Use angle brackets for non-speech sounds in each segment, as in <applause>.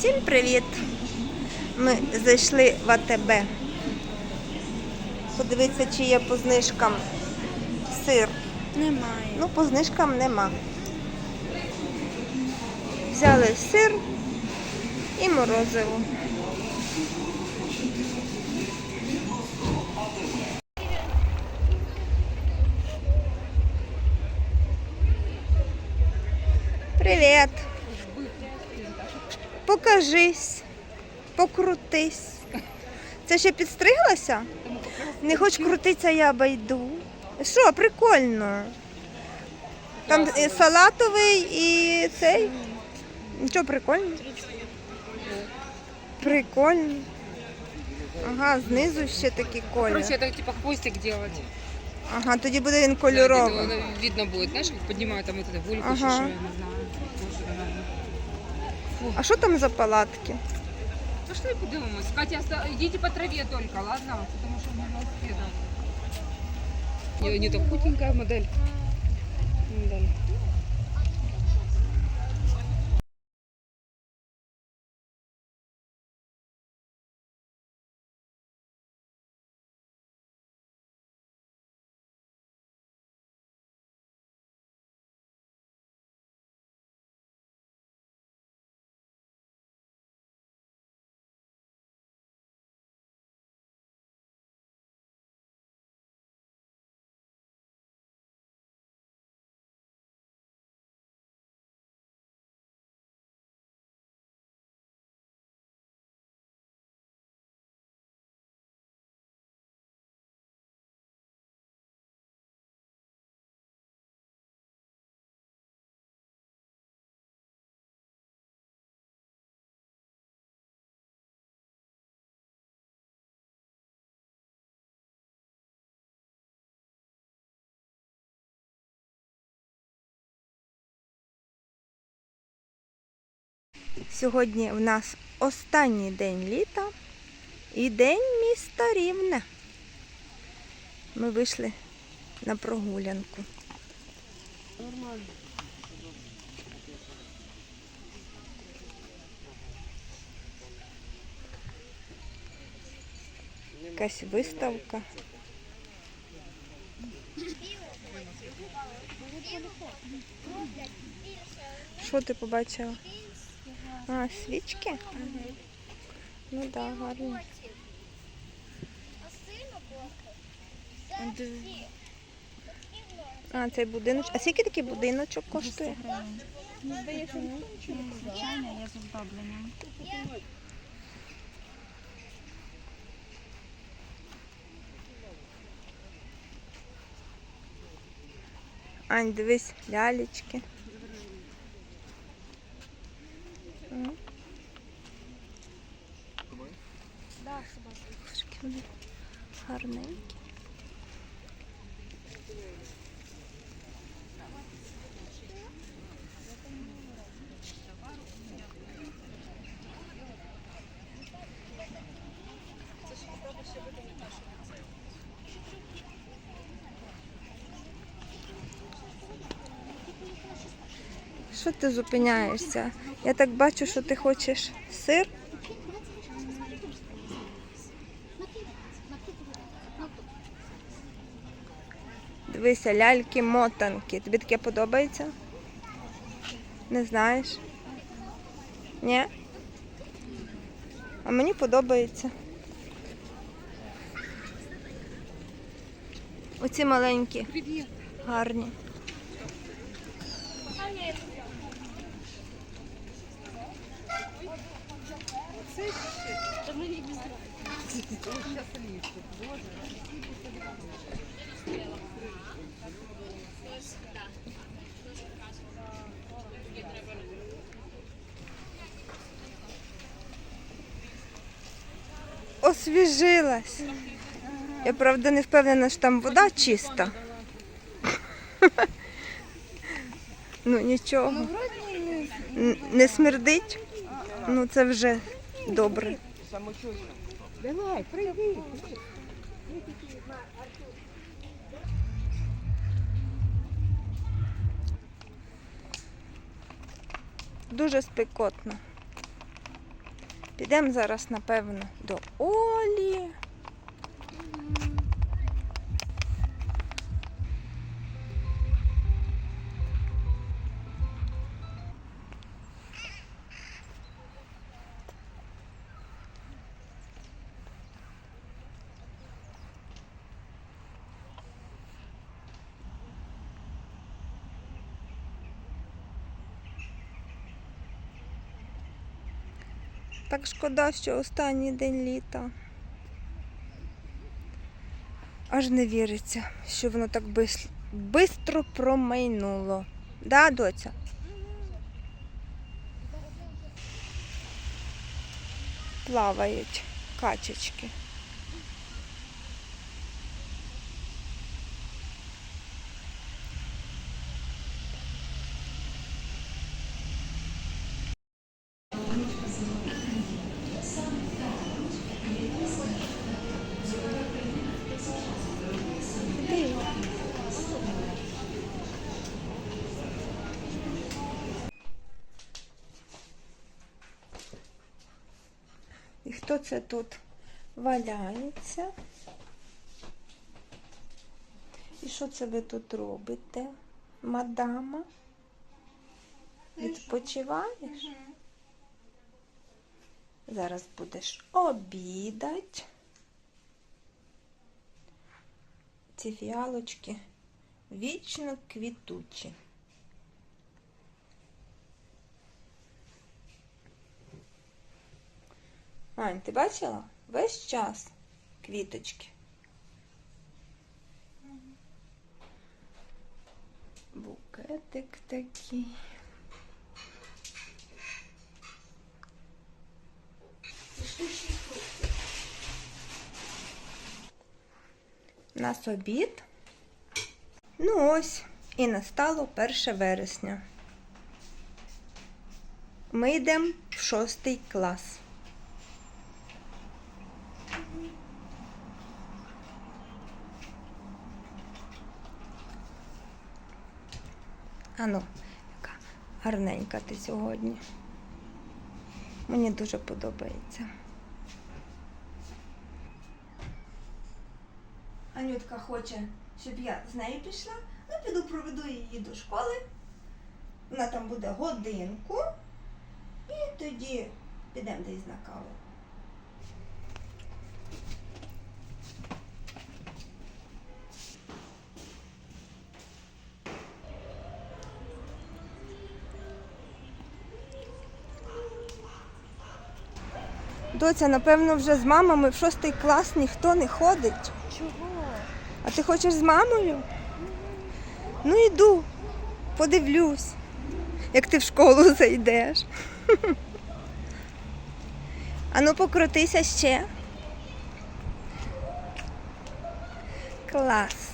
Всім привіт! Ми зайшли в АТБ. Подивитися, чи є по знижкам сир. Немає. Ну, по знижкам нема. Взяли сир і морозиво. Привіт. Покажись, покрутись. Це ще підстриглася? Не хоч крутитися, я обойду. Що, прикольно. Там і салатовий і цей. Нічого прикольно. Прикольно. Ага, знизу ще такий колір. Короче, это типа хвостик делать. Ага, тоді буде він Да, кольоровий. видно- видно будет, знаешь, как поднимают там вот эту гульку, Ага. я не знаю. Боже, наверное. А що там за палатки? Я подумаю? Катя, йдіть по траве только, ладно? Потому что мы велосипедом. Не, не так худенькая модель. Модель. Сьогодні в нас останній день літа і день міста Рівне. Ми вийшли на прогулянку. Якась виставка. Що ти побачила? А, свічки? Ну так, да, гарно. А, цей будиночок. А скільки такий будиночок коштує? Звичайно, є з оздобленням. Ань, дивись, лялечки. Що ти зупиняєшся? Я так бачу, що ти хочеш сир. Дивися, ляльки, мотанки. Тобі таке подобається? Не знаєш? Ні? А мені подобається. Оці маленькі, гарні. Освіжилась. Я правда не впевнена, що там вода чиста. Ну нічого. Не смердить. Ну це вже добре. Давай, прийди. Дуже спекотно. Підемо зараз, напевно, до Олі. Так шкода, що останній день літа. Аж не віриться, що воно так швидко промайнуло. Да, доця? Плавають качечки. Хто це тут валяється? І що це ви тут робите, мадама? Відпочиваєш? Зараз будеш обідать. Ці фіалочки вічно квітучі. Ань, ти бачила? Весь час квіточки. Букетик такий. Нас обід. Ну ось, і настало 1 вересня. Ми йдемо в шостий клас. Ану, яка гарненька ти сьогодні. Мені дуже подобається. Анютка хоче, щоб я з нею пішла. Ну, піду проведу її до школи. Вона там буде годинку. І тоді підемо десь на каву. Доця, напевно, вже з мамами в шостий клас ніхто не ходить. Чого? А ти хочеш з мамою? Ну йду, подивлюсь, як ти в школу зайдеш. <laughs> Ану, покрутися ще. Клас.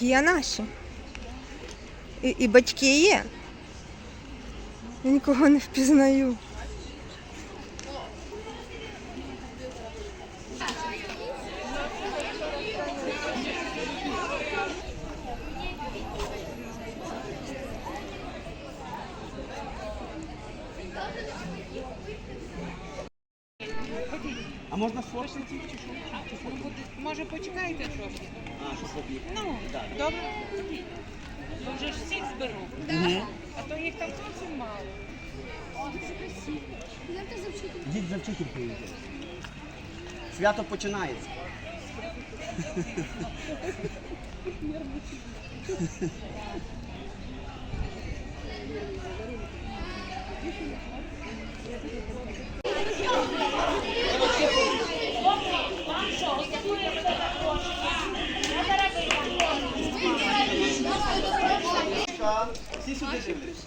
Є наші. І, і батьки є. Я нікого не впізнаю. А можна срочно тільки чи що? Може почекаєте трохи? А, що собі? Ну, добре. Бо вже ж всіх зберу. А то їх там зовсім мало. Завтра за вчитель. Дід за вчитель приїде. Свято починається. Thank you. Сюди дивляться.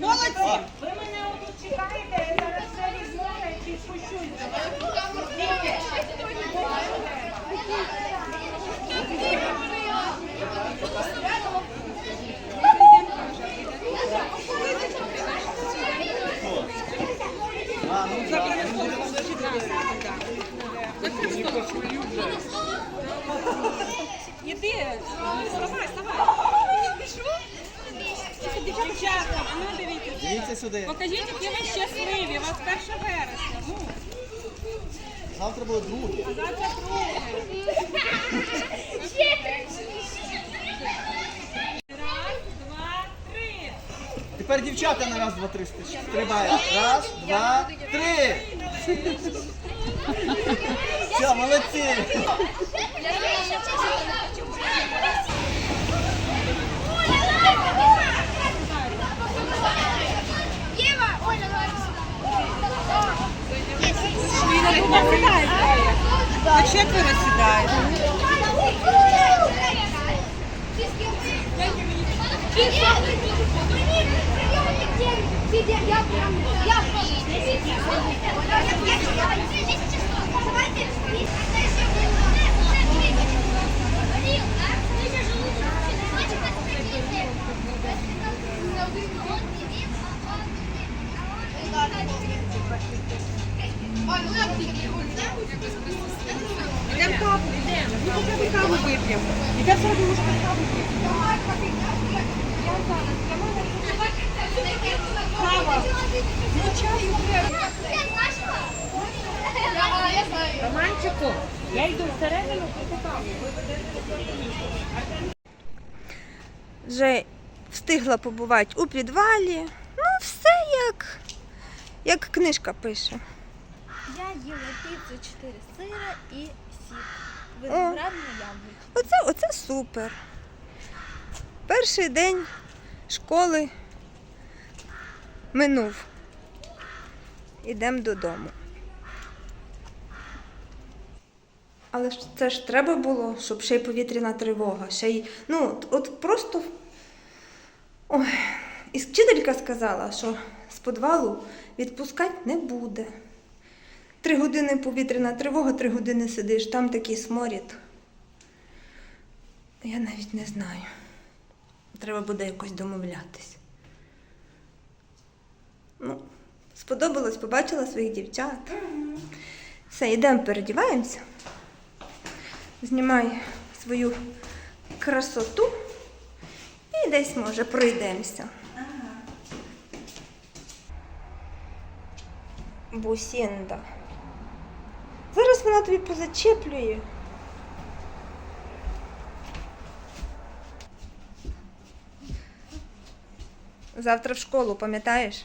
Молодці! Ви мене отут чекаєте, я зараз все візьму і спущуся. А, ну так. Іди, вставай, вставай. Дівчатка, а ну дивіться. Дивіться сюди. Покажіть, які ви щасливі, у вас 1 вересня. Ну, Завтра буде друге. а завтра друге. Раз, два, три. Тепер дівчата на раз, два, три стрибають. Раз, два, три. Все, молодці. Ева, Оля, А четверо сідають. Я прям, я Йдемо каву, йдемо. Ну хоча б каву вип'ємо. Йдемо сьогодні може каву вип'ємо. Кава. Ну чаю треба. Романчику, я йду всередину, каву. Вже встигла побувати у підвалі. Ну, все як, як книжка пише. Я їла піцу 4 сира і сік. Виноградне яблуко. Оце, оце супер. Перший день школи минув. Ідемо додому. Але ж це ж треба було, щоб ще й повітряна тривога. Ще й, ну, от, просто. Ой. І вчителька сказала, що з підвалу відпускати не буде. Три години повітряна тривога, три години сидиш, там такий сморід. Я навіть не знаю. Треба буде якось домовлятись. Ну, сподобалось, побачила своїх дівчат. Все, йдемо, передіваємося. Знімай свою красоту і десь, може, пройдемося. Бусінда. Зараз вона тобі позачеплює. Завтра в школу, пам'ятаєш?